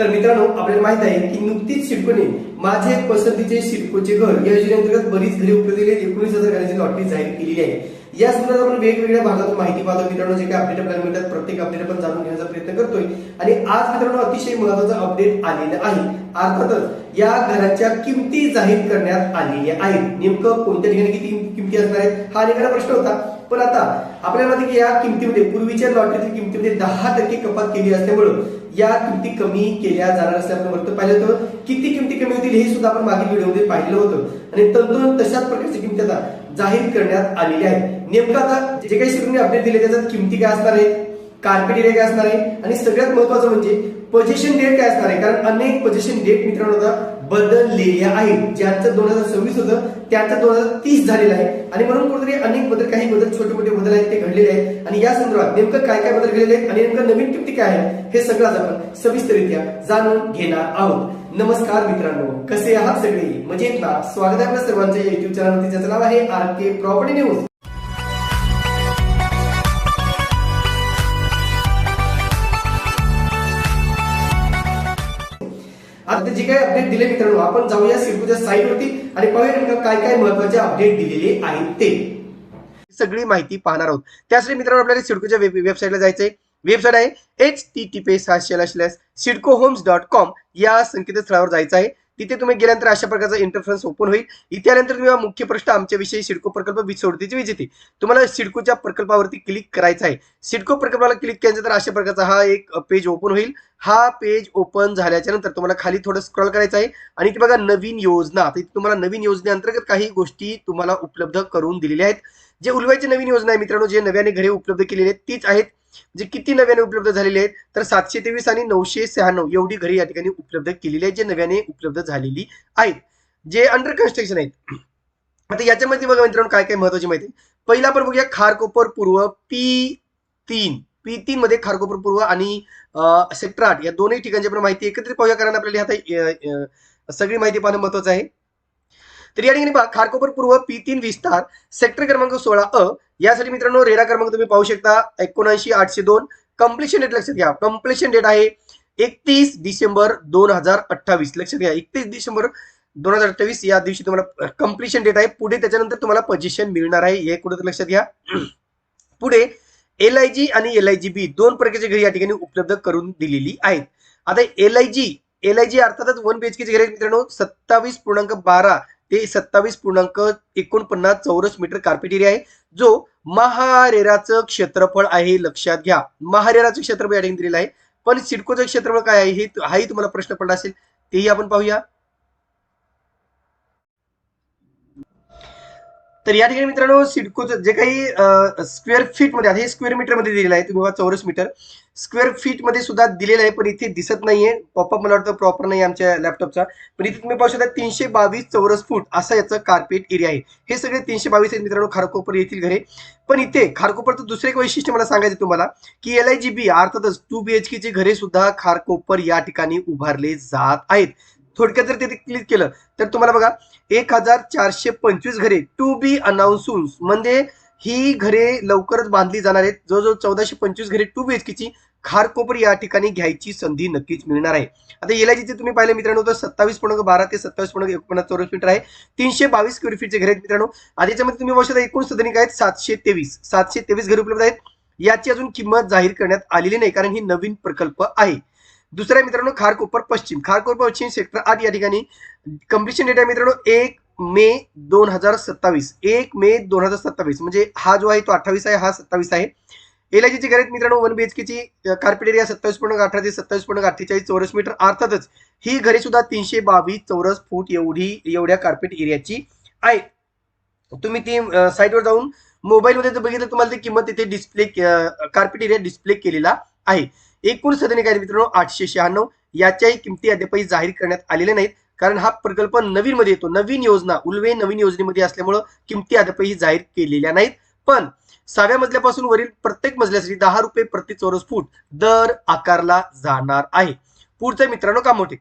तर मित्रांनो आपल्याला माहीत आहे की नुकतीच सिडकोने माझे पसंतीचे सिडकोचे घर या योजनेअंतर्गत बरीच घरे उपलब्ध एकोणीस हजार घरांची लॉटरी जाहीर केलेली आहे. या संदर्भात आपण वेगवेगळ्या भागातून माहिती पाहतो. मित्रांनो जे काही अपडेट आपल्याला मिळतात प्रत्येक अपडेट आपण जाणून घेण्याचा प्रयत्न करतोय. आणि आज मित्रांनो अतिशय महत्वाचं अपडेट आलेलं आहे. अर्थातच या घराच्या किमती जाहीर करण्यात आलेल्या आहेत. नेमकं कोणत्या ठिकाणी किती किमती असणार आहेत हा अनेकांना प्रश्न होता. पण आता आपल्याला माहिती की या किमतीमध्ये पूर्वीच्या लॉटरीतील किमतीमध्ये दहा टक्के कपात केली असल्यामुळं या किमती कमी केल्या जाणार असल्यामुळे वरतं पाहिलं होतं. किती किमती कमी होतील हे सुद्धा आपण मागील व्हिडिओमध्ये पाहिलं होतं. आणि तंतोतंत तशाच प्रकारची किमती आता जाहीर करण्यात आलेली आहे नेमकं आता जे काही शिरूने अपडेट दिले त्याच्यात किमती काय असणार आहे कार्पेट एरिया काय असणार आहे? आणि सगळ्यात महत्वाचं म्हणजे पोझिशन डेट काय असणार आहे? कारण अनेक पोझिशन डेट मित्रांनो आता बदललेल्या आहेत ज्यांचं दोन हजार सव्वीस होतं त्यांचं दोन हजार तीस झालेलं आहे. आणि म्हणून कुठेतरी अनेक बदल काही बदल छोटे मोठे बदल आहेत ते घडलेले आहेत. आणि या संदर्भात नेमकं काय काय बदल घडलेले आहेत आणि नेमकं नवीन किमती काय आहे हे सगळं आज आपण सविस्तरित्या जाणून घेणार आहोत. नमस्कार मित्रांनो कसे आहात सगळे? मजेत ना स्वागत आहे आपल्या सर्वांच्या युट्यूब चॅनलवरती ज्याचं नाव आहे आर के प्रॉपर्टी न्यूज. आता जे काही अपडेट दिले मित्रांनो आपण जाऊया सिडकोच्या साईटवरती आणि पाहूया काय काय महत्त्वाचे अपडेट दिलेले आहेत ते सगळी माहिती पाहणार आहोत त्यासाठी मित्रांनो आपल्याला सिडकोच्या वेबसाईटला जायचंय वेबसाईट आहे H T T P slash CIDCO homes dot com या संकेतस्थळावर जायचं आहे तिथे तुम्ही गेल्यानंतर अशा प्रकारचा इंटरफरन्स ओपन होईल. इथे आल्यानंतर तुम्ही हा मुख्य प्रश्न आमच्याविषयी सिडको प्रकल्प वीज सोडतीची वीज येते तुम्हाला सिडकोच्या प्रकल्पावरती क्लिक करायचं आहे. सिडको प्रकल्पाला क्लिक केल्यानंतर तर अशा प्रकारचा हा एक पेज ओपन होईल. हा पेज ओपन झाल्याच्यानंतर तुम्हाला खाली थोडं स्क्रॉल करायचं आहे. आणि ती बघा नवीन योजना. आता इथे तुम्हाला नवीन योजनेअंतर्गत काही गोष्टी तुम्हाला उपलब्ध करून दिलेल्या आहेत. जे उलवायची नवीन योजना आहे मित्रांनो जे नव्याने घरे उपलब्ध केलेली आहेत तीच आहेत. जे किती नव्याने उपलब्ध झालेले आहेत तर सातशे तेवीस आणि नऊशे शहाण्णव एवढी घरी या ठिकाणी उपलब्ध केलेली आहेत जे नव्याने उपलब्ध झालेली आहेत. जे अंडर कन्स्ट्रक्शन आहेत. आता याच्यामध्ये बघा मित्रांनो काय काय महत्वाची माहिती आहे. पहिला आपण बघूया खारकोपर पूर्व पी तीन. पी तीन मध्ये खारकोपर पूर्व आणि सेक्टर आठ. या दोन्ही ठिकाणची आपण माहिती एकत्रित पाहूया कारण आपल्याला आता सगळी माहिती पाहणं महत्वाचं आहे. तर या ठिकाणी खारकोपर पूर्व पी तीन विस्तार सेक्टर क्रमांक सोळा अ यासाठी मित्रांनो रेरा क्रमांक तुम्ही पाहू शकता एकोणऐंशी आठशे दोन. कम्प्लिशन डेट लक्षात घ्या. कम्प्लिशन डेट आहे एकतीस डिसेंबर दोन हजार अठ्ठावीस. लक्षात घ्या एकतीस डिसेंबर दोन हजार अठ्ठावीस या दिवशी तुम्हाला कम्प्लिशन डेट आहे. पुढे त्याच्यानंतर तुम्हाला पोझिशन मिळणार आहे. हे कुठे लक्षात घ्या. पुढे एल आय जी आणि एल आय जी बी दोन प्रकारची घरी या ठिकाणी उपलब्ध करून दिलेली आहेत. आता L I G L I G अर्थातच वन बीएचकेची घरे घरी मित्रांनो. सत्तावीस पूर्णांक बारा ते सत्तावीस पूर्णांक एकोणपन्नास चौरस मीटर कार्पेट एरिया आहे. जो महारेराचं क्षेत्रफळ आहे लक्षात घ्या. महारेराचं क्षेत्रफळ या ठिकाणी दिलेलं आहे. पण सिडकोचं क्षेत्रफळ काय आहे हे हाही तुम्हाला प्रश्न पडला असेल. तेही आपण पाहूया. तर या ठिकाणी मित्रांनो सिडकोचं जे काही स्क्वेअर फीटमध्ये आहे हे स्क्वेअर मीटरमध्ये दिलेलं आहे. तुम्ही बघा चौरस मीटर स्क्वेअर फीटमध्ये सुद्धा दिलेलं आहे पण इथे दिसत नाहीये. पॉपअप मला वाटतं प्रॉपर नाही आमच्या लॅपटॉपचा पण इथे तुम्ही पाहू शकता तीनशे बावीस चौरस फूट असं याचं कार्पेट एरिया आहे. हे सगळे तीनशे बावीस आहेत मित्रांनो खारकोपर येथील घरे. पण इथे खारकोपरचं दुसरं एक वैशिष्ट्य मला सांगायचं तुम्हाला की एल आय जी बी अर्थातच टू बीएचके ची घरे सुद्धा खारकोपर या ठिकाणी उभारले जात आहेत. थोडक्यात जर तिथे क्लिक केलं तर तुम्हाला बघा एक हजार चारशे पंचवीस घरे टू बी अनाउन्सून म्हणजे ही घरे लवकरच बांधली जाणार आहेत. जवळजवळ चौदाशे पंचवीस घरे टू बी एच ची खारकोपर या ठिकाणी घ्यायची संधी नक्कीच मिळणार आहे. आता एलआयजीचे तुम्ही पाहिले मित्रांनो तर सत्तावीस पूर्णांक बारा ते सत्तावीस पूर्णांक एकोणपन्नास चौरस मीटर आहे. तीनशे बावीस स्क्वेअर फीटचे घर आहेत मित्रांनो. आधीच्यामध्ये तुम्ही वर्षात एकूण सदनिक आहेत सातशे तेवीस. सातशे तेवीस घरे उपलब्ध आहेत. याची अजून किंमत जाहीर करण्यात आलेली नाही कारण ही नवीन प्रकल्प आहे. दुसरा मित्रांनो खारकोपर पश्चिम. खारकोपर पश्चिम सेक्टर आधी या ठिकाणी. कम्प्लिशन डेट आहे मित्रांनो एक मे दोन हजार सत्तावीस. एक मे दोन हजार सत्तावीस. म्हणजे हा जो आहे तो अठ्ठावीस आहे हा सत्तावीस आहे. एलआयजीची घर आहेत मित्रांनो वन बीएचकेची कार्पेट एरिया सत्तावीस पूर्ण अठरा ते सत्तावीस पूर्ण अठ्ठेचाळीस चौरस मीटर अर्थातच ही घरे सुद्धा तीनशे बावीस चौरस फूट एवढी एवढ्या कार्पेट एरियाची आहे तुम्ही ती साईटवर जाऊन मोबाईलमध्ये जर बघितलं तुम्हाला ती किंमत तिथे डिस्प्ले कार्पेट एरिया डिस्प्ले केलेला आहे. एकूण सदनिक आहेत मित्रांनो आठशे शहाण्णव. याच्याही किमती अद्यापही जाहीर करण्यात आलेल्या नाहीत. कारण हा प्रकल्प नवीन मध्ये येतो. नवीन योजना उल्वे नवीन योजनेमध्ये असल्यामुळं किमती अद्यापही जाहीर केलेल्या नाहीत. पण सहाव्या मजल्यापासून वरील प्रत्येक मजल्यासाठी दहा रुपये प्रति चौरस फूट दर आकारला जाणार आहे. पुढचं मित्रांनो कामोटे.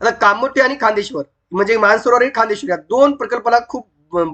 आता कामोटे आणि खांदेश्वर म्हणजे मानसरोवर आणि खांदेश्वर या दोन प्रकल्पाला खूप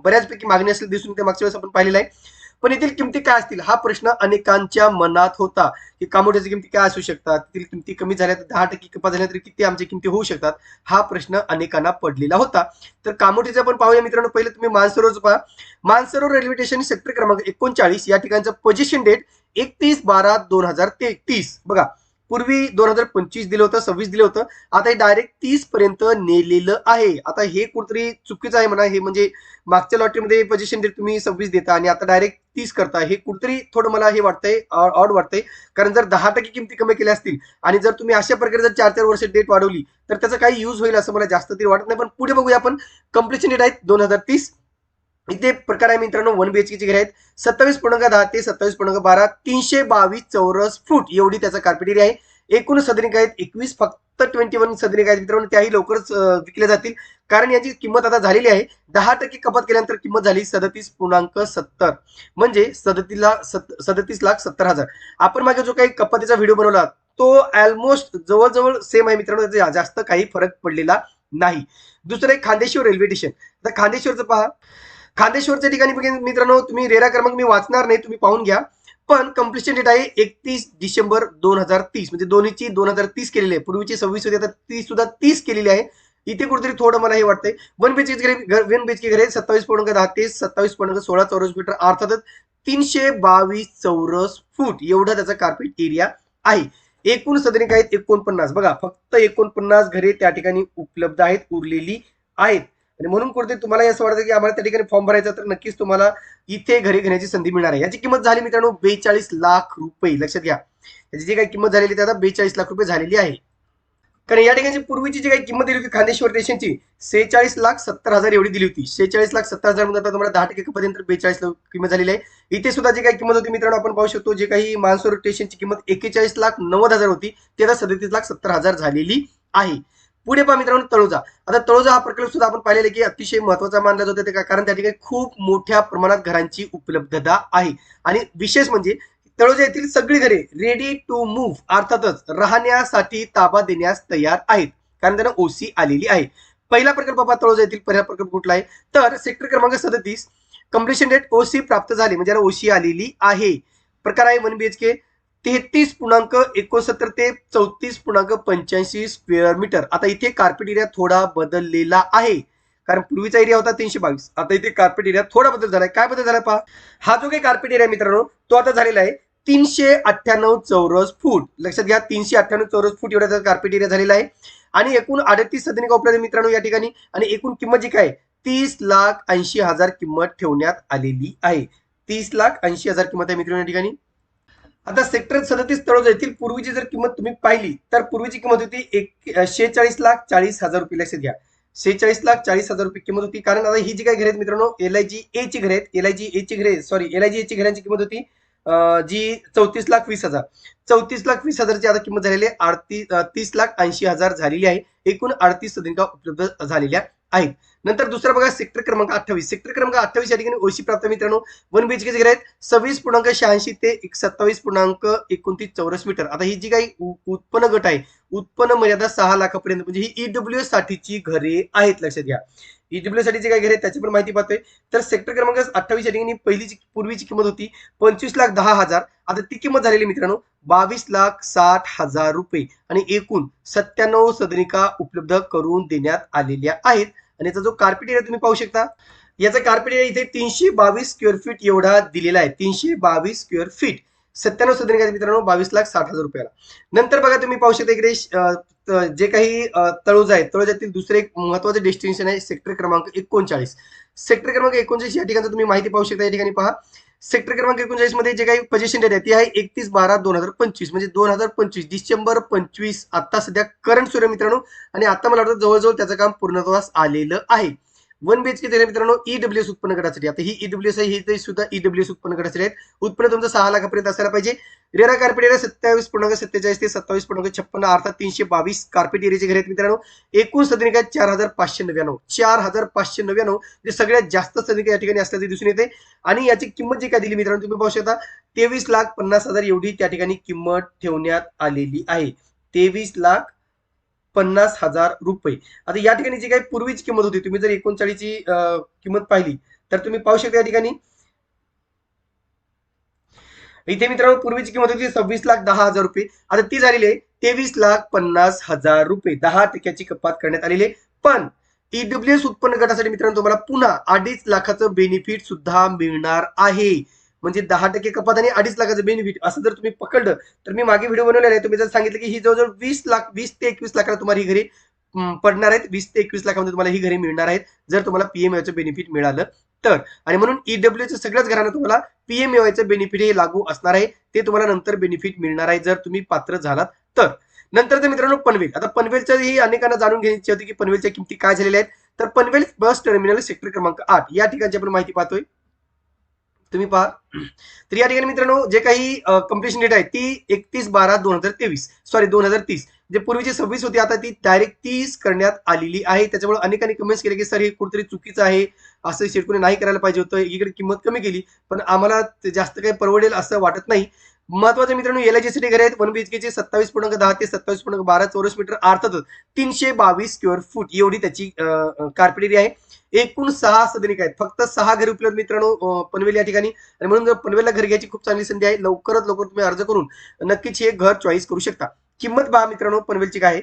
बऱ्याचपैकी मागणी असलेली दिसून ते मागच्या वेळेस आपण पाहिलेलं आहे. पण येथील किमती काय असतील? हा प्रश्न अनेकांच्या मनात होता की कामोठ्याच्या किमती काय असू शकतात? येथील किमती कमी झाल्या तर दहा टक्के कपात झाल्या तरी किती आमच्या किमती होऊ शकतात? हा प्रश्न अनेकांना पडलेला होता. तर कामोठ्याचा पण पाहूया मित्रांनो. पहिले तुम्ही मानसरोवर पहा. मानसरोवर रेल्वे स्टेशन सेक्टर क्रमांक एकोणचाळीस या ठिकाणचं पोझिशन डेट एकतीस बारा दोन हजार तीस बघा पूर्वी दोन हजार पंचवीस दिलं होतं सव्वीस दिलं होतं. आता हे डायरेक्ट तीस पर्यंत नेलेलं आहे. आता हे कुठतरी चुकीचं आहे म्हणा हे म्हणजे मागच्या लॉटरीमध्ये पोझिशन डेट तुम्ही सव्वीस देता आणि आता डायरेक्ट तीस करता हे कुठतरी थोडं मला हे वाटतंय ऑड वाटतंय. कारण जर दहा टक्के किमती कमी केल्या असतील आणि जर तुम्ही अशा प्रकारे जर चार चार वर्ष डेट वाढवली तर त्याचा काही यूज होईल असं मला जास्त तरी वाटत नाही. पण पुढे बघूया आपण. कम्प्लिशन डेट आहेत दोन हजार तीस. इथे प्रकार आहे मित्रांनो वन बी एच केचे घर आहेत सत्तावीस पूर्णांक दहा ते सत्तावीस पूर्णांक बारा तीनशे बावीस चौरस फूट एवढी त्याचा कार्पेट एरिया आहे. एकूण सदनिक आहेत एकवीस फक्त ट्वेंटी वन सदनिक आहेत मित्रांनो त्याही लवकरच विकल्या जातील. कारण याची किंमत आता झालेली आहे. दहा टक्के कपात केल्यानंतर किंमत झाली सदतीस पूर्णांक सत्तर. म्हणजे सदतीस लाख सदतीस लाख सत्तर हजार. आपण मागे जो काही कपातीचा व्हिडिओ बनवला तो ऑलमोस्ट जवळजवळ सेम आहे मित्रांनो त्याचा जास्त काही फरक पडलेला नाही. दुसरं एक खांदेश्वर रेल्वे स्टेशन तर खांदेश्वरचं पहा. खांदेश्वरच्या ठिकाणी मित्रांनो तुम्ही रेरा क्रमांक मी वाचणार नाही तुम्ही पाहून घ्या. पण कम्प्लिशन डेट आहे एकतीस डिसेंबर दोन हजार तीस. म्हणजे दोन्हीची दोन हजार तीस केलेली आहे. पूर्वीची सव्वीस होती आता ती सुद्धा तीस केलेली आहे. इथे कुठेतरी थोडं मला हे वाटतंय. वन बीच घरे वन बीएचके घरे सत्तावीस पूर्णांक दहा ते सत्तावीस पूर्णांक सोळा चौरस मीटर अर्थातच तीनशे बावीस चौरस फूट एवढा त्याचा कार्पेट एरिया आहे. एकूण सदनिक आहेत एकोणपन्नास. बघा फक्त एकोणपन्नास घरे त्या ठिकाणी उपलब्ध आहेत उरलेली आहेत. आणि म्हणून कुठेतरी तुम्हाला असं वाटतं की आम्हाला त्या ठिकाणी फॉर्म भरायचा तर नक्कीच तुम्हाला इथे घरी घेण्याची संधी मिळणार आहे. याची किंमत झाली मित्रांनो बेचाळीस लाख रुपये लक्षात घ्या. याची जी काही किंमत झालेली ती आता बेचाळीस लाख रुपये झालेली आहे. कारण या ठिकाणी पूर्वीची जी काही किंमत दिली होती खांदेश्वर स्टेशनची सेहेचाळीस लाख सत्तर हजार एवढी दिली होती. सेहेचाळीस लाख सत्तर हजार आता तुम्हाला दहा टक्के पर्यंत बेचाळीस लाख किंमत झालेली आहे. इथे सुद्धा जी काही किंमत होती मित्रांनो आपण पाहू शकतो जे काही मानसरोवर स्टेशनची किंमत एकेचाळीस लाख नव्वद हजार होती ती आता सदतीस लाख सत्तर हजार झालेली आहे. पुढे पहा मित्रांनो तळोजा. आता तळोजा हा प्रकल्प सुद्धा आपण पाहिलेला की अतिशय महत्त्वाचा मानला जातो. ते का- कारण त्या ठिकाणी खूप मोठ्या प्रमाणात घरांची उपलब्धता आहे. आणि विशेष म्हणजे तळोजा येथील सगळी घरे रेडी टू मूव्ह अर्थातच राहण्यासाठी ताबा देण्यास तयार आहेत. कारण त्यांना ओसी आलेली आहे. पहिला प्रकल्प पहा तळोजा येथील पहिला प्रकल्प कुठला आहे? तर सेक्टर क्रमांक सदतीस कम्प्लिशन डेट ओसी प्राप्त झाली. म्हणजे याला ओसी आलेली आहे. प्रकार आहे वन बीएचके तेहतीस पूर्णांक एकोणसत्तर ते चौतीस पूर्णांक पंच्याऐंशी स्क्वेअर मीटर. आता इथे कार्पेट एरिया थोडा बदललेला आहे. कारण पूर्वीचा एरिया होता तीनशे बावीस. आता इथे कार्पेट एरिया थोडा बदल झालाय. काय बदल झालाय पहा. हा जो काही कार्पेट एरिया मित्रांनो तो आता झालेला आहे तीनशे अठ्ठ्याण्णव चौरस फूट. लक्षात घ्या तीनशे अठ्ठ्याण्णव चौरस फूट एवढा कार्पेट एरिया झालेला आहे. आणि एकूण अडतीस सदनिका उपलब्ध मित्रांनो या ठिकाणी. आणि एकूण किंमत जी काय तीस लाख ऐंशी हजार किंमत ठेवण्यात आलेली आहे. तीस लाख ऐंशी हजार किंमत आहे मित्रांनो या ठिकाणी. आता सेक्टर सदतीस तळोजा येथील पूर्वीची जर किंमत तुम्ही पाहिली तर पूर्वीची किंमत होती एक शेहेचाळीस लाख चाळीस हजार रुपये लक्षात घ्या. शेहेचाळीस लाख चाळीस हजार रुपये किंमत होती. कारण आता ही जी काही घरे आहेत मित्रांनो एल आय जी ए ची घरे आहेत. एल आय जी ए ची घरे sorry L I G A ची घरांची किंमत होती जी चौतीस लाख वीस हजार. चौतीस लाख वीस हजारची आता किंमत झालेली आहे. अडतीस तीस लाख ऐंशी हजार झालेली आहे. एकूण अडतीस सदिंका उपलब्ध झालेल्या आहेत. नंतर दुसरा बघा सेक्टर क्रमांक अठ्ठावीस. सेक्टर क्रमांक अठ्ठावीस या ठिकाणी ओशी प्राप्त मित्रांनो वन बीएचके घरे आहेत सव्वीस पूर्णांक शहाऐंशी ते एक सत्तावीस पूर्णांक एकोणतीस चौरस मीटर. आता ही जी काही उत्पन्न गट आहे उत्पन्न मर्यादा सहा लाखापर्यंत म्हणजे ही ईडब्ल्यू साठीची घरे आहेत लक्षात घ्या. ईडब्ल्यू साठी जे काही घरे आहेत त्याची पण माहिती पाहतोय. तर सेक्टर क्रमांक अठ्ठावीस या ठिकाणी पहिलीची पूर्वीची किंमत होती पंचवीस लाख दहा हजार. आता ती किंमत झालेली मित्रांनो बावीस लाख साठ हजार रुपये. आणि एकूण सत्त्याण्णव सदनिका उपलब्ध करून देण्यात आलेल्या आहेत. आणि याचा जो कार्पेट एरिया तुम्ही पाहू शकता याचा कार्पेट एरिया इथे तीनशे बावीस स्क्वेअर फीट एवढा दिलेला आहे. तीनशे बावीस स्क्वेअर फीट सत्त्याण्णव सदनिका मित्रांनो बावीस लाख साठ हजार रुपयाला. नंतर बघा तुम्ही पाहू शकता इकडे जे काही अं, तळोजा आहे तळोजातील दुसरे एक महत्त्वाचे डेस्टिनेशन आहे सेक्टर क्रमांक एकोणचाळीस. सेक्टर क्रमांक एकोणचाळीस या ठिकाणी तुम्ही माहिती पाहू शकता या ठिकाणी पहा. सेक्टर क्रमांक एकोणचाळीसमध्ये जे काही पोझिशन देत आहे ती आहे एकतीस बारा दोन हजार पंचवीस. म्हणजे दोन हजार पंचवीस डिसेंबर पंचवीस आता सध्या करंट सूर्य मित्रांनो. आणि आता मला वाटतं जवळजवळ त्याचं काम पूर्णत्वास आलेलं आहे. वन बीएचके दिले मित्रांनो ईडब्ल्यू एस उत्पन्न गटासाठी. आता ही ईडब्ल्यू एस आहे ही सुद्धा ईडब्ल्यू एस उत्पन्न गटासाठी आहेत. उत्पन्न तुमचं सहा लाखापर्यंत असायला पाहिजे. रेरा कार्पेट एरिया सत्तावीस पूर्णांक सत्तेचाळीस ते सत्तावीस पूर्णांक छप्पन्न अर्थात तीनशे बावीस कार्पेट एरियाचे घर आहेत मित्रांनो. एकूण सदनिक आहेत चार हजार पाचशे नव्याण्णव. चार हजार पाचशे नव्याण्णव जे सगळ्यात जास्त सदनिका या ठिकाणी असल्याचे दिसून येते आणि याची किंमत जी काय दिली मित्रांनो तुम्ही पाहू शकता. तेवीस लाख पन्नास हजार एवढी त्या ठिकाणी किंमत ठेवण्यात आलेली आहे. तेवीस लाख पन्नास हजार रुपये. आता या ठिकाणी जी काही पूर्वीची किंमत होती तुम्ही जर एकोणचाळीसची किंमत पाहिली तर तुम्ही पाहू शकता या ठिकाणी. इथे मित्रांनो पूर्वीची किंमत होती सव्वीस लाख दहा हजार रुपये. आता ती झालेली आहे तेवीस लाख पन्नास हजार रुपये. दहा टक्क्याची कपात करण्यात आलेली आहे. पण ईडब्ल्यूएस उत्पन्न गटासाठी मित्रांनो तुम्हाला पुन्हा अडीच लाखाचं बेनिफिट सुद्धा मिळणार आहे. म्हणजे दहा टक्के कपात आणि अडीच लाखाचं बेनिफिट असं जर तुम्ही पकडलं तर मी मागे व्हिडिओ बनवलेला आहे. तुम्ही जर सांगितलं की ही जवळजवळ वीस लाख वीस ते एकवीस लाखाला तुम्हाला ही घरी पडणार आहेत. वीस ते एकवीस लाखामध्ये तुम्हाला ही घरी मिळणार आहेत जर तुम्हाला पीएमएचं बेनिफिट मिळालं तर. आणि म्हणून ईडब्ल्यूचं सगळ्याच घरांना तुम्हाला पीएमएचं बेनिफिट हे लागू असणार आहे. ते तुम्हाला नंतर बेनिफिट मिळणार आहे जर तुम्ही पात्र झालात तर. नंतर तर मित्रांनो पनवेल. आता पनवेलच्या ही अनेकांना जाणून घ्यायची होती की पनवेलच्या किमती काय झालेल्या आहेत. तर पनवेल बस टर्मिनल सेक्टर क्रमांक आठ. या ठिकाणची आपण माहिती पाहतोय. तुम्ही पहा. तर या ठिकाणी मित्रांनो जे काही कम्प्लिशन डेट आहे ती एकतीस बारा दोन हजार तेवीस. सॉरी दोन हजार तीस. जे पूर्वीची सव्वीस होती आता ती डायरेक्ट तीस करण्यात आलेली आहे. त्याच्यामुळे अनेकांनी कमेंट्स केले की सर हे कुठेतरी चुकीचं आहे. असं शेतकरी नाही करायला पाहिजे होतं. एकीकडे किंमत कमी केली पण आम्हाला जास्त काही परवडेल असं वाटत नाही. महत्वाचं मित्रांनो एल आयसाठी आहेत. वन बीएचकेचे सत्तावीस पूर्णांक दहा ते सत्तावीस पूर्णांक बारा चौरस मीटर अर्थातच तीनशे बावीस स्क्वेअर फूट एवढी त्याची कार्पेट एरिया आहे. एकूण सहा सदनिक आहेत. फक्त सहा घर उपलब्ध मित्रांनो पनवेल या ठिकाणी. आणि म्हणून जर पनवेलला घर घ्यायची खूप चांगली संधी आहे. लवकरात लवकर तुम्ही अर्ज करून नक्कीच हे घर चॉईस करू शकता. किंमत पहा मित्रांनो पनवेलची काय आहे?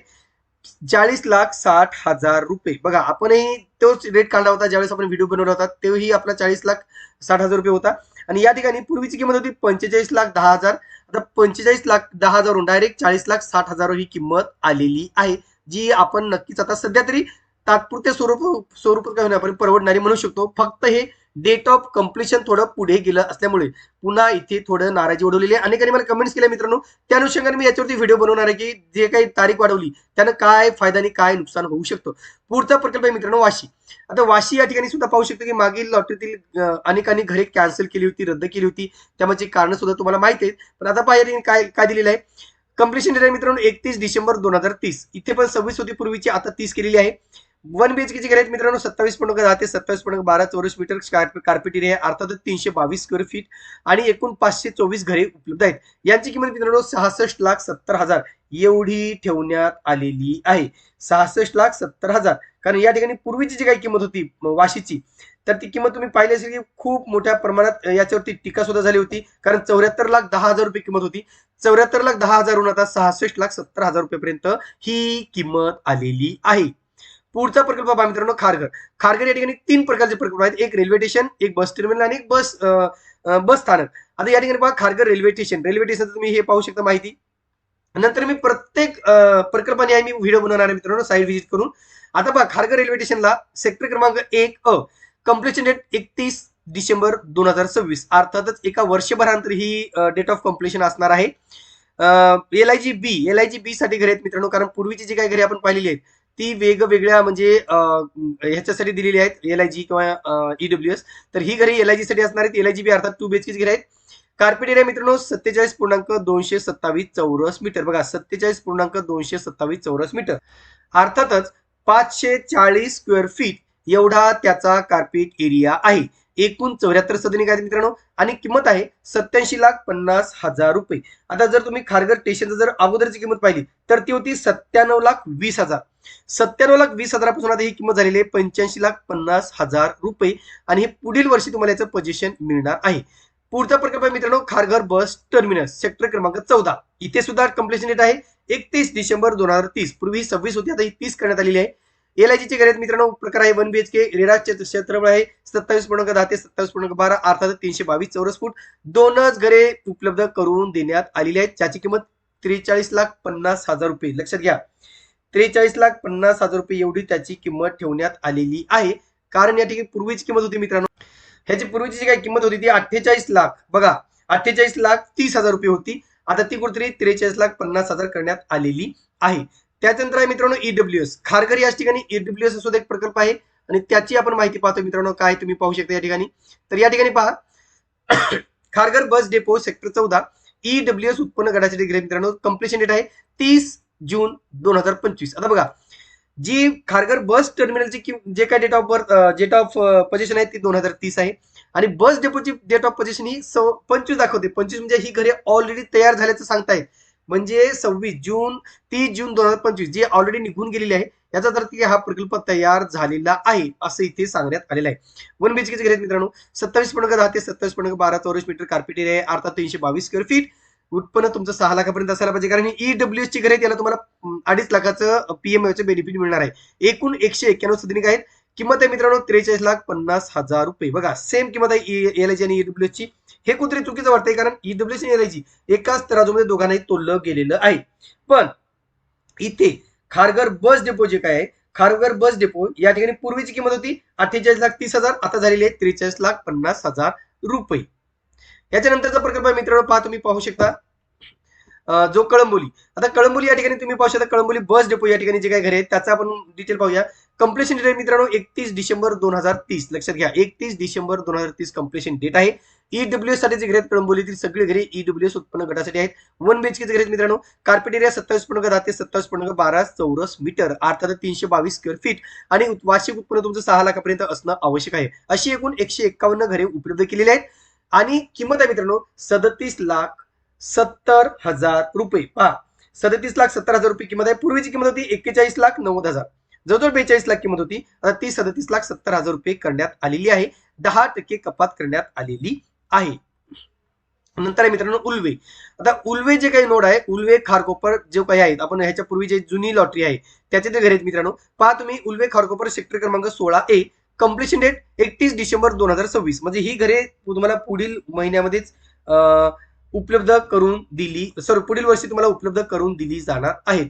चाळीस लाख साठ हजार रुपये. बघा आपणही तोच रेट काढला होता. ज्यावेळेस आपण व्हिडिओ बनवला होता तेही आपला चाळीस लाख साठ हजार रुपये होता. आणि या ठिकाणी पूर्वीची किंमत होती पंचेचाळीस लाख दहा हजार. आता पंचेचाळीस लाख दहा हजारहून डायरेक्ट चाळीस लाख साठ हजार ही किंमत आलेली आहे. जी आपण नक्कीच आता सध्या तरी तात्पुरत्या स्वरूप स्वरूपात काय होणार आपण परवडणारी म्हणू शकतो. फक्त हे डेट ऑफ कम्प्लिशन थोडं पुढे गेलं असल्यामुळे पुन्हा इथे थोडं नाराजी ओढवलेली आहे. अनेकांनी मला कमेंट्स केल्या मित्रांनो. त्या अनुषंगाने मी याच्यावरती व्हिडिओ बनवणार आहे की जे काही तारीख वाढवली त्यानं काय फायदा आणि काय नुकसान होऊ शकतो. पुढचा प्रकल्प आहे मित्रांनो वाशी. आता वाशी या ठिकाणी सुद्धा पाहू शकतो की मागील लॉटरीतील अनेकांनी घरे कॅन्सल केली होती रद्द केली होती. त्यामागची कारण सुद्धा तुम्हाला माहिती आहेत. पण आता पहा काय काय दिलेलं आहे. कम्प्लिशन डेट आहे मित्रांनो एकतीस डिसेंबर दोन हजार तीस. इथे पण सव्वीस होती पूर्वीची आता तीस केलेली आहे. वन बी बीएचकेची घरे आहेत मित्रांनो सत्तावीस पूर्णांक दहा ते सत्तावीस पूर्णांक बारा चौरस मीटर कार्पेट एरिया आहे. अर्थातच तीनशे बावीस स्क्वेअर फीट आणि एकूण पाचशे चोवीस घरे उपलब्ध आहेत. यांची किंमत मित्रांनो सहासष्ट लाख सत्तर हजार एवढी ठेवण्यात आलेली आहे. सहासष्ट लाख सत्तर हजार. कारण या ठिकाणी पूर्वीची जी काही किंमत होती वाशीची तर ती किंमत तुम्ही पाहिली असेल की खूप मोठ्या प्रमाणात याच्यावरती टीका सुद्धा झाली होती. कारण चौऱ्याहत्तर लाख दहा हजार रुपये किंमत होती. चौऱ्याहत्तर लाख दहा हजारहून आता सहासष्ट लाख सत्तर हजार रुपयेपर्यंत ही किंमत आलेली आहे. पुढचा प्रकल्प पहा मित्रांनो खारघर. खारघर या ठिकाणी तीन प्रकारचे प्रकल्प आहेत. एक रेल्वे स्टेशन एक बस टर्मिनल आणि एक बस बस स्थानक. आता या ठिकाणी पहा Kharghar railway station railway station तुम्ही हे पाहू शकता माहिती. नंतर मी प्रत्येक प्रकल्पाने आहे मी व्हिडिओ बनवणार आहे मित्रांनो साईड व्हिजिट करून. आता पहा खारघर रेल्वे स्टेशनला सेक्टर क्रमांक एक अ कम्प्लिशन डेट एकतीस डिसेंबर दोन हजार सव्वीस. अर्थातच एका वर्षभरानंतर ही डेट ऑफ कम्प्लिशन असणार आहे. L I G B L I G B साठी घरे आहेत मित्रांनो कारण पूर्वीची जी काही घरे आपण पाहिलेली आहेत ती वेगवेगळ्या म्हणजे ह्याच्यासाठी दिलेली आहेत एल आय जी किंवा ईडब्ल्यू एस तर ही घरे एल आय जी साठी असणार आहेत. एल आय जी बी अर्थात टू बीएचकेची घरे आहेत. कार्पेट एरिया मित्रांनो सत्तेचाळीस पूर्णांक दोनशे सत्तावीस चौरस मीटर. बघा सत्तेचाळीस पूर्णांक दोनशे सत्तावीस चौरस मीटर. अर्थातच पाचशे चाळीस स्क्वेअर फीट एवढा त्याचा कार्पेट एरिया आहे. एकूण चौऱ्याहत्तर सदनिक आहेत मित्रांनो आणि किंमत आहे सत्याऐंशी लाख पन्नास हजार रुपये. आता जर तुम्ही खारघर स्टेशनचं जर अगोदरची किंमत पाहिली तर ती होती सत्त्याण्णव लाख वीस हजार. सत्त्याण्णव लाख वीस हजारापासून आता ही किंमत झालेली आहे. पंच्याऐंशी लाख पन्नास हजार रुपये. आणि हे पुढील वर्षी तुम्हाला याचं पोझिशन मिळणार आहे. पुढचा प्रकल्प आहे मित्रांनो खारघर बस टर्मिनस सेक्टर क्रमांक चौदा. इथे सुद्धा कम्प्लिशन डेट आहे. एकतीस डिसेंबर दोन हजार तीस. पूर्वी सव्वीस होती आता ही तीस करण्यात आलेली आहे. एल आय ची घरे मित्रांनो प्रकार आहे वन बीएचके रेडा क्षेत्रफळ आहे सत्तावीस पूर्णांक दहा ते सत्तावीस पूर्णांक बारा अर्थात तीनशे बावीस चौरस फूट. दोनच घरे उपलब्ध करून देण्यात आलेली आहेत. ज्याची किंमत त्रेचाळीस लाख पन्नास हजार रुपये. लक्षात घ्या. त्रेचाळीस लाख पन्नास हजार रुपये एवढी त्याची किंमत ठेवण्यात आलेली आहे. कारण या ठिकाणी पूर्वीची किंमत होती मित्रांनो. ह्याची पूर्वीची जी काही किंमत होती ती अठ्ठेचाळीस लाख. बघा अठ्ठेचाळीस लाख तीस हजार रुपये होती. आता ती कुठेतरी त्रेचाळीस लाख पन्नास हजार करण्यात आलेली आहे. त्याच्यानंतर आहे मित्रांनो ईडब्ल्यू एस खारघर याच ठिकाणी ईडब्ल्यू एस सुद्धा एक प्रकल्प आहे. आणि त्याची आपण माहिती पाहतो मित्रांनो काय तुम्ही पाहू शकता या ठिकाणी. तर या ठिकाणी पहा. खारघर बस डेपो सेक्टर चौदा. ईडब्ल्यू एस उत्पन्न गटाची डिग्री मित्रांनो कम्प्लिशन डेट आहे तीस जून दोन हजार पंचवीस. आता बघा जी खारघर बस टर्मिनलची जे काय date of birth date of position आहे ती दोन हजार तीस आहे. आणि बस डेपोची डेट ऑफ पोझिशन ही सव- पंचवीस दाखवते. पंचवीस म्हणजे ही घरे ऑलरेडी तयार झाल्याचं सांगतायत म्हणजे सव्वीस जून तीस जून दोन हजार पंचवीस जी ऑलरेडी निघून गेलेली आहे याचा अर्थ की हा प्रकल्प तयार झालेला आहे असं इथे सांगण्यात आलेलं आहे. वन बीएचकेचे घर मित्रांनो सत्तावीस पूर्णांक दहा ते सत्तावीस पूर्णांक बारा चौरस मीटर कार्पेट एरिया आहे अर्थात तीनशे बावीस स्क्वेअर फीट उत्पन्न तुमचं सहा लाखापर्यंत असायला पाहिजे. कारण ईडब्ल्यू ची घर आहे त्याला तुम्हाला अडीच लाखाचं पीएमआयचं बेनिफिट मिळणार आहे. एकूण एकशे एक्क्याण्णव सदनिक आहेत. किंमत आहे मित्रांनो त्रेचाळीस लाख पन्नास हजार रुपये. बघा सेम किंमत आहे e, एल आय आणि ईडब्ल्यू ची. हे कुठेतरी चुकीचं वाटतंय कारण ईडब्ल्यूएस आणि एल आय एकाच तराजूमध्ये दोघांनाही तोललं गेलेलं आहे. पण इथे खारघर बस डेपो जे काय आहे खारघर बस डेपो या ठिकाणी पूर्वीची किंमत होती अठ्ठेचाळीस लाख तीस हजार आता झालेली आहे त्रेचाळीस लाख पन्नास हजार रुपये. याच्यानंतरचा प्रकल्प आहे मित्रांनो पहा तुम्ही पाहू शकता. जो कळंबोली. आता कळंबोली या ठिकाणी तुम्ही पाहू शकता कळंबोली बस डेपो या ठिकाणी जे काय घर आहे त्याचा आपण डिटेल पाहूया. कम्प्लेशन डेट मित्रांनो एकतीस डिसेंबर दोन हजार तीस. लक्षात घ्या एकतीस डिसेंबर दोन हजार तीस कम्प्लेशन डेट आहे. ईडब्ल्यू साठी जे घर आहेत कळंबोलीतील सगळी घरे ईडब्ल्यूएस उत्पन्न गटासाठी आहेत. वन बीएचके घर आहेत मित्रांनो. कार्पेट एरिया सत्तावीस पूर्ण दहा ते सत्तावीस पूर्णांक बारा चौरस मीटर. अर्थात तीनशे बावीस स्क्वेअर फीट आणि वार्षिक उत्पन्न तुमचं सहा लाखापर्यंत असणं आवश्यक आहे. अशी एकूण एकशे एक्कावन्न घरे उपलब्ध केलेली आहेत. आणि किंमत आहे मित्रांनो सदतीस लाख सत्तर हजार रुपये. पहा सदतीस लाख सत्तर हजार रुपये किंमत आहे. पूर्वीची किंमत होती एक्केचाळीस लाख नव्वद हजार. जवळजवळ बेचाळीस लाख किंमत होती. आता ती सदतीस लाख सत्तर हजार रुपये करण्यात आलेली आहे. दहा टक्के कपात करण्यात आलेली आहे. नंतर आहे मित्रांनो उल्वे. आता उल्वे जे काही नोड आहे उल्वे खारकोपर जे काही आहेत आपण ह्याच्या पूर्वी जे जुनी लॉटरी आहे त्याचे ते घर आहेत मित्रांनो पहा तुम्ही उल्वे खारकोपर सेक्टर क्रमांक सोळा ए कम्प्लिशन डेट एकतीस डिसेंबर दोन हजार सव्वीस. म्हणजे ही घरे तुम्हाला पुढील महिन्यामध्येच उपलब्ध करून दिली सॉरी पुढील वर्षी तुम्हाला उपलब्ध करून दिली जाणार आहेत.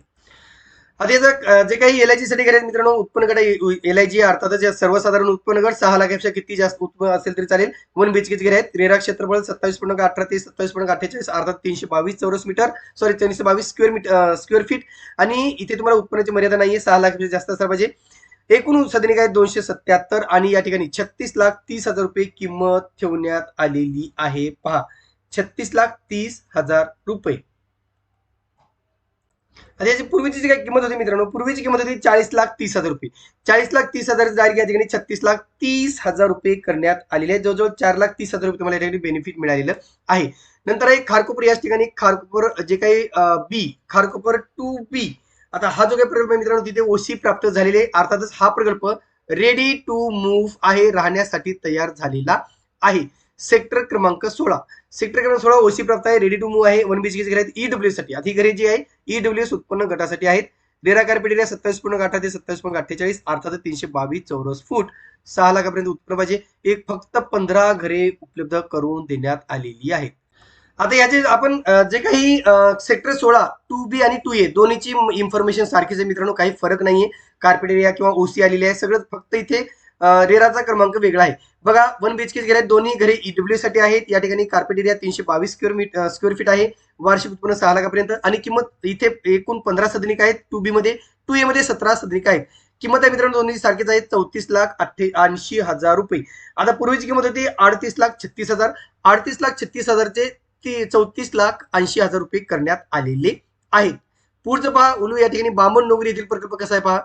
आता याचा जे काही एल आयसाठी घरे मित्रांनो उत्पन्न गट एल आय जी अर्थातच सर्वसाधारण उत्पन्न गट सहा लाखापेक्षा किती जास्त उत्पन्न असेल तरी चालेल. वन बीएचकेचे घरे आहेत. रेरा क्षेत्रफळ सत्तावीस पूर्णांक अठरा ते सत्तावीस पूर्णांक अठ्ठेचाळीस अर्थात तीनशे बावीस चौरस मीटर सॉरी तीनशे बावीस स्क्वेअर मीटर स्क्वेअर फीट आणि इथे तुम्हाला उत्पन्नाची मर्यादा नाहीये सहा लाखापेक्षा जास्त असला पाहिजे. एकूण सदनिक आहेत दोनशे सत्याहत्तर आणि या ठिकाणी छत्तीस लाख तीस हजार रुपये किंमत ठेवण्यात आलेली आहे. पहा छत्तीस लाख तीस हजार रुपये. आता याची पूर्वीची जी काही किंमत होती मित्रांनो पूर्वीची किंमत होती चाळीस लाख तीस हजार रुपये. चाळीस लाख तीस हजार जारी या ठिकाणी छत्तीस लाख तीस हजार रुपये करण्यात आलेले आहे जवळजवळ चार लाख तीस हजार रुपये तुम्हाला या ठिकाणी बेनिफिट मिळालेलं आहे. नंतर आहे खारकोपर याच ठिकाणी खारकोपर जे काही बी खारकोपर टू बी आता हा जो काही प्रकल्प आहे मित्रांनो तिथे ओसी प्राप्त झालेले आहे. अर्थातच हा प्रकल्प रेडी टू मूव्ह आहे राहण्यासाठी तयार झालेला आहे. सेक्टर क्रमांक सोळा. सेक्टर क्रमांक सोळा ओसी प्राप्त आहे रेडी टू मूव्ह आहे. वन बीच घरे आहेत ईडब्ल्यू साठी. आता ही घरे जी आहे ईडब्ल्यू एस उत्पन्न गटासाठी आहेत. रेरा कार्पेट सत्तावीस पूर्ण अठरा ते सत्तावीस पूर्ण अठ्ठेचाळीस. अर्थात तीनशे बावीस चौरस फूट. सहा लाखापर्यंत उत्पन्न पाहिजे. एक फक्त पंधरा घरे उपलब्ध करून देण्यात आलेली आहेत. आता याचे आपण जे काही सेक्टर सोळा टू बी आणि टू ए दोन्हीची इन्फॉर्मेशन सारखीच आहे मित्रांनो काही फरक नाहीये. कार्पेट एरिया किंवा ओसी आलेली आहे सगळं फक्त इथे रेराचा क्रमांक वेगळा आहे. बघा वन बीएचके गेले दोन्ही घरे ईडब्ल्यू साठी आहेत. या ठिकाणी कार्पेट एरिया तीनशे बावीस स्क्वेअर मीट स्क्वेअर फीट आहे. वार्षिक उत्पन्न सहा लाखापर्यंत. आणि किंमत इथे एकूण पंधरा सदनिक आहेत. टू बी मध्ये टू ए मध्ये सतरा सदनिक आहेत. किंमत आहे मित्रांनो दोन्ही सारखीच आहे. चौतीस लाख अठ्ठे ऐंशी हजार रुपये. आता पूर्वीची किंमत होती अडतीस लाख छत्तीस हजार. अडतीस लाख छत्तीस हजारचे ती चौतीस लाख ऐंशी हजार रुपये करण्यात आलेले आहेत. पुढचं पहा उलू या ठिकाणी बामण नोकरी येथील प्रकल्प कसा आहे पहा.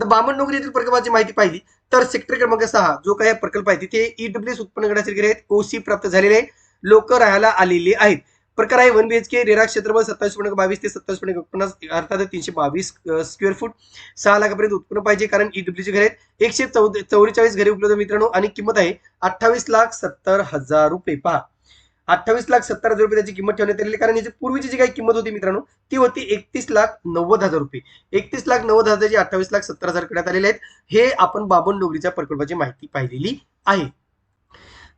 तर बामण नोकरी येथील प्रकल्पाची माहिती पाहिली. तर सेक्टर क्रमांक सहा जो काही प्रकल्प आहे तिथे ईडब्ल्यूएस उत्पन्न गटाचे आहेत ओसी प्राप्त झालेले लोक राहायला आलेले आहेत. प्रकार आहे वन बीएचके रेरा क्षेत्रफळ सत्तावीस पूर्णांक बावीस ते सत्तावीस पूर्णांक पन्नास अर्थात तीनशे बावीस स्क्वेअर फूट सहा लाखापर्यंत उत्पन्न पाहिजे कारण ईडब्ल्यूचे घर आहेत. एकशे चौद चौवेचाळीस घरे उपलब्ध मित्रांनो आणि किंमत आहे अठ्ठावीस लाख सत्तर हजार रुपये. पहा. अठ्ठावीस लाख सत्तर हजार रुपये त्याची किंमत ठेवण्यात आलेली कारण याची पूर्वीची जी काही किंमत होती मित्रांनो ती होती एकतीस लाख नव्वद हजार रुपये. एकतीस लाख नव्वद हजारची अठ्ठावीस लाख सत्तर हजार करण्यात आलेले आहेत हे आपण बाबन डोगरीच्या प्रकल्पाची माहिती पाहिलेली आहे.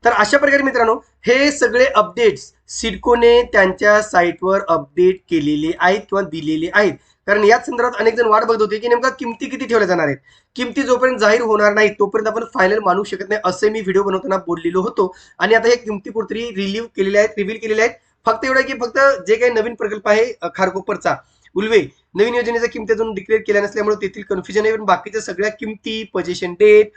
तर अशा प्रकारे मित्रांनो हे सगळे अपडेट्स सिडकोने त्यांच्या साईटवर अपडेट केलेले आहेत किंवा दिलेले आहेत. कारण याच संदर्भात अनेक जण वाट बघत होते की नेमका किमती किती ठेवल्या जाणार आहेत? किमती जोपर्यंत जाहीर होणार नाही तोपर्यंत आपण फायनल मानू शकत नाही असे मी व्हिडिओ बनवताना बोललेलो होतो. आणि आता हे किमती कुठेतरी रिलीव्ह केलेल्या आहेत रिव्हील केलेल्या आहेत. फक्त एवढं की फक्त जे काही नवीन प्रकल्प आहे खारकोपरचा. उल्वे नवीन योजनेच्या किमती अजून डिक्लेअर केल्या नसल्यामुळे तेथील कन्फ्युजन आहे. पण बाकीच्या सगळ्या किमती पजेशन डेट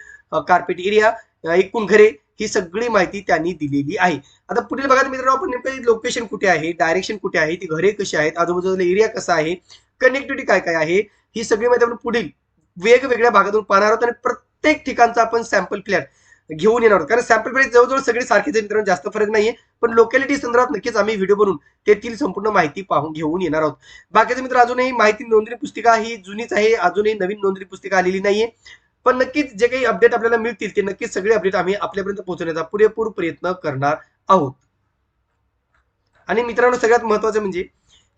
कार्पेट एरिया एकूण घरे ही सगळी माहिती त्यांनी दिलेली आहे. आता पुढील भागात मित्रांनो आपण नेमकं लोकेशन कुठे आहे डायरेक्शन कुठे आहे ती घरे कशी आहेत आजूबाजूला एरिया कसा आहे कनेक्टिव्हिटी काय काय आहे ही सगळी माहिती आपण पुढील वेगवेगळ्या भागातून पाहणार आहोत आणि प्रत्येक ठिकाणचा आपण सॅम्पल प्लॅन घेऊन येणार आहोत. कारण सॅम्पल प्राइस जवळजवळ सगळे सारखीच आहे मित्रांनो जास्त फरक नाहीये. पण लोकॅलिटी संदर्भात नक्कीच आम्ही व्हिडिओ बनवून तेथील संपूर्ण माहिती पाहून घेऊन येणार आहोत. बाकीचे मित्र अजूनही माहिती नोंदणी पुस्तिका ही जुनीच आहे अजूनही नवीन नोंदणी पुस्तिका आलेली नाहीये. पण नक्कीच जे काही अपडेट आपल्याला मिळतील ते नक्कीच सगळे अपडेट आम्ही आपल्यापर्यंत पोहोचवण्याचा पुरेपूर प्रयत्न करणार आहोत. आणि मित्रांनो सगळ्यात महत्वाचं म्हणजे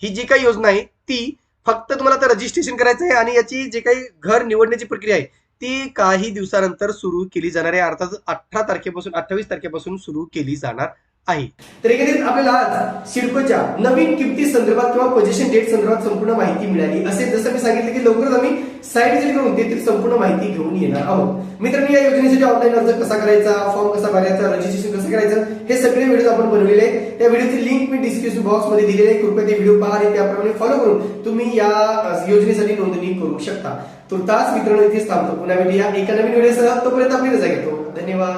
ही जी काही योजना आहे ती फक्त तुम्हाला आता रजिस्ट्रेशन करायचं आहे आणि याची जे काही घर निवडण्याची प्रक्रिया आहे ती काही दिवसानंतर सुरू केली जाणार आहे. अर्थात अठरा तारखेपासून अठ्ठावीस तारखेपासून सुरू केली जाणार आहे तर एकंदरीत आपल्याला आज सिडकोच्या नवीन किमती संदर्भात किंवा पोझिशन डेट संदर्भात संपूर्ण माहिती मिळाली असे जसं मी सांगितलं की लवकरच आम्ही साईड विजिट करून तेथील संपूर्ण माहिती घेऊन येणार आहोत. मित्रांनो या योजनेसाठी ऑनलाईन अर्ज कसा करायचा फॉर्म कसा भरायचा रजिस्ट्रेशन कसं करायचं हे सगळे व्हिडिओ आपण बनवलेले आहेत. त्या व्हिडिओची लिंक मी डिस्क्रिप्शन बॉक्समध्ये दिलेली आहे. कृपया ते व्हिडिओ पहा आणि त्याप्रमाणे फॉलो करून तुम्ही या योजनेसाठी नोंदणी करू शकता. तुर्तास मित्रांनो इथेच थांबतो. पुन्हा भेटूया एका नवीन व्हिडिओसह तोपर्यंत आपली रजा घेतो धन्यवाद.